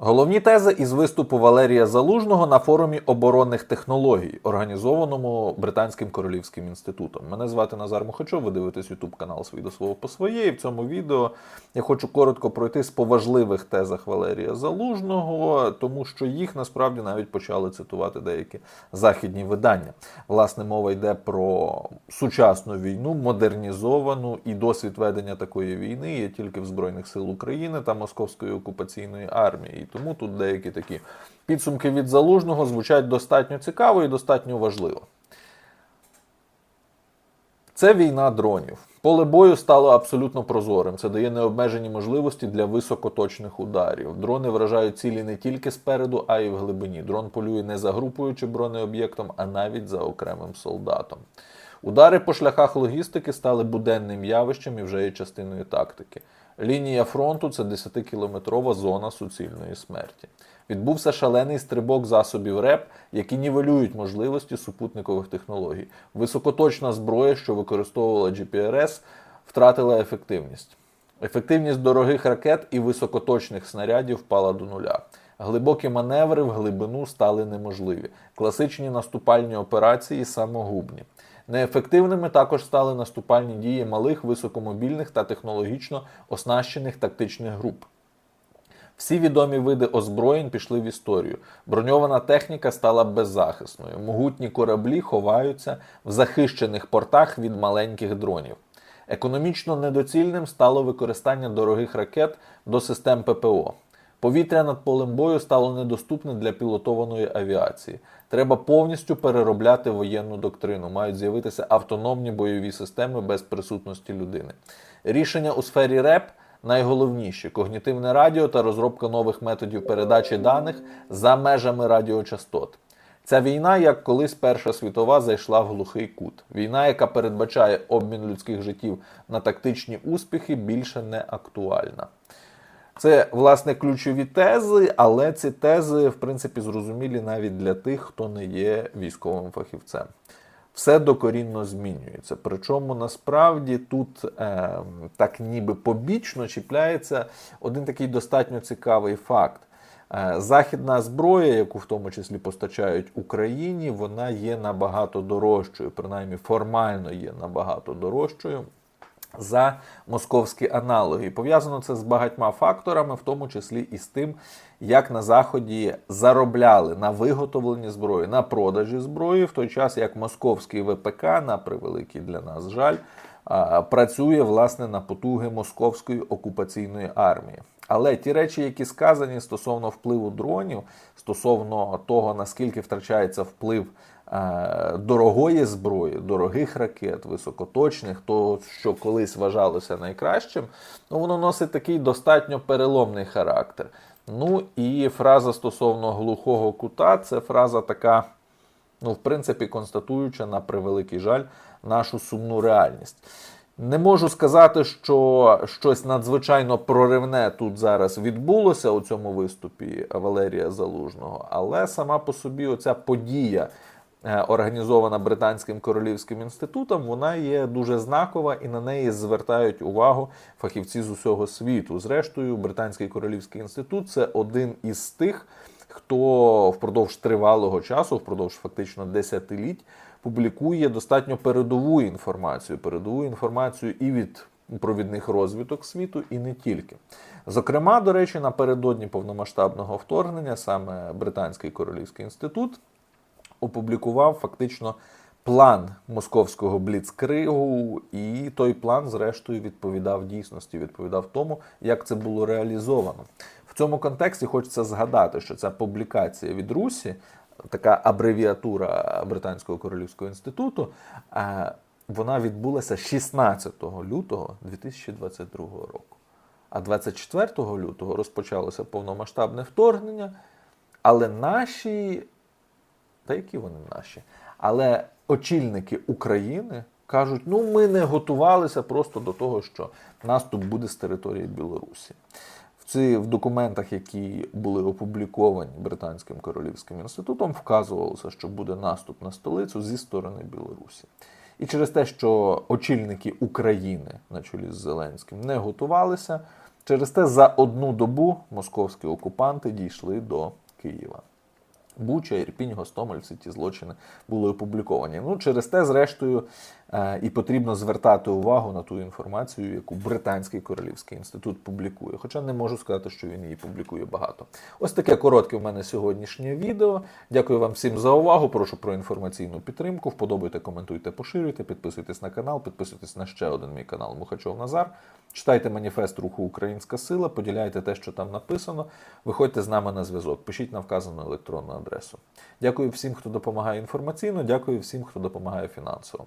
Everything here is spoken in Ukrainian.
Головні тези із виступу Валерія Залужного на форумі оборонних технологій, організованому Британським королівським інститутом. Мене звати Назар Мухачов, ви дивитесь YouTube канал «Свій до свого по своє. І в цьому відео я хочу коротко пройтись по важливих тезах Валерія Залужного, тому що їх насправді навіть почали цитувати деякі західні видання. Власне, мова йде про сучасну війну, модернізовану і досвід ведення такої війни є тільки в Збройних сил України та Московської окупаційної армії. Тому тут деякі такі підсумки від залужного звучать достатньо цікаво і достатньо важливо. Це війна дронів. Поле бою стало абсолютно прозорим. Це дає необмежені можливості для високоточних ударів. Дрони вражають цілі не тільки спереду, а й в глибині. Дрон полює не за групою чи бронеоб'єктом, а навіть за окремим солдатом. Удари по шляхах логістики стали буденним явищем і вже є частиною тактики. Лінія фронту це 10-кілометрова зона суцільної смерті. Відбувся шалений стрибок засобів РЕП, які нівелюють можливості супутникових технологій. Високоточна зброя, що використовувала GPRS, втратила ефективність. Ефективність дорогих ракет і високоточних снарядів впала до нуля. Глибокі маневри в глибину стали неможливі. Класичні наступальні операції самогубні. Неефективними також стали наступальні дії малих високомобільних та технологічно оснащених тактичних груп. Всі відомі види озброєнь пішли в історію. Броньована техніка стала беззахисною. Могутні кораблі ховаються в захищених портах від маленьких дронів. Економічно недоцільним стало використання дорогих ракет до систем ППО. Повітря над полем бою стало недоступне для пілотованої авіації. Треба повністю переробляти воєнну доктрину. Мають з'явитися автономні бойові системи без присутності людини. Рішення у сфері РЕП найголовніші когнітивне радіо та розробка нових методів передачі даних за межами радіочастот. Ця війна, як колись Перша світова, зайшла в глухий кут. Війна, яка передбачає обмін людських життів на тактичні успіхи, більше не актуальна. Це власне ключові тези, але ці тези, в принципі, зрозумілі навіть для тих, хто не є військовим фахівцем. Все докорінно змінюється. Причому насправді тут е, так ніби побічно чіпляється один такий достатньо цікавий факт. Е, Західна зброя, яку в тому числі постачають Україні, вона є набагато дорожчою, принаймні формально є набагато дорожчою за московські аналоги. Пов'язано це з багатьма факторами, в тому числі і з тим, як на Заході заробляли на виготовленні зброї, на продажі зброї, в той час як московський ВПК, на превеликий для нас жаль, працює власне на потуги московської окупаційної армії. Але ті речі, які сказані стосовно впливу дронів, стосовно того, наскільки втрачається вплив дорогої зброї, дорогих ракет, високоточних, того, що колись вважалося найкращим, ну воно носить такий достатньо переломний характер. Ну і фраза стосовно глухого кута це фраза така, ну, в принципі, констатуюча на превеликий жаль нашу сумну реальність. Не можу сказати, що щось надзвичайно проривне тут зараз відбулося у цьому виступі Валерія Залужного, але сама по собі оця подія, е, організована Британським королівським інститутом, вона є дуже знакова і на неї звертають увагу фахівці з усього світу. Зрештою, Британський королівський інститут це один із тих, хто впродовж тривалого часу, впродовж фактично десятиліть, публікує достатньо передову інформацію, передову інформацію і від провідних розвиток світу, і не тільки. Зокрема, до речі, напередодні повномасштабного вторгнення саме Британський королівський інститут опублікував фактично план московського бліцкригу, і той план, зрештою, відповідав дійсності, відповідав тому, як це було реалізовано. В цьому контексті хочеться згадати, що ця публікація від Русі, така абревіатура Британського королівського інституту, е, вона відбулася 16 лютого 2022 року. А 24 лютого розпочалося повномасштабне вторгнення, але наші та які вони наші. Але очільники України кажуть: ну ми не готувалися просто до того, що наступ буде з території Білорусі. В ці в документах, які були опубліковані Британським королівським інститутом, вказувалося, що буде наступ на столицю зі сторони Білорусі. І через те, що очільники України на чолі з Зеленським не готувалися, Через те за одну добу московські окупанти дійшли до Києва. Буча, Ірпінь, Гостомель, всі ті злочини були опубліковані. Ну, через те, зрештою, і потрібно звертати увагу на ту інформацію, яку Британський королівський інститут публікує. Хоча не можу сказати, що він її публікує багато. Ось таке коротке в мене сьогоднішнє відео. Дякую вам всім за увагу. Прошу про інформаційну підтримку. Вподобайте, коментуйте, поширюйте, підписуйтесь на канал, підписуйтесь на ще один мій канал Мухачов Назар. Читайте маніфест руху Українська Сила, поділяйте те, що там написано. Виходьте з нами на зв'язок, пишіть на вказану електронну адресу. Дякую всім, хто допомагає інформаційно. Дякую всім, хто допомагає фінансово.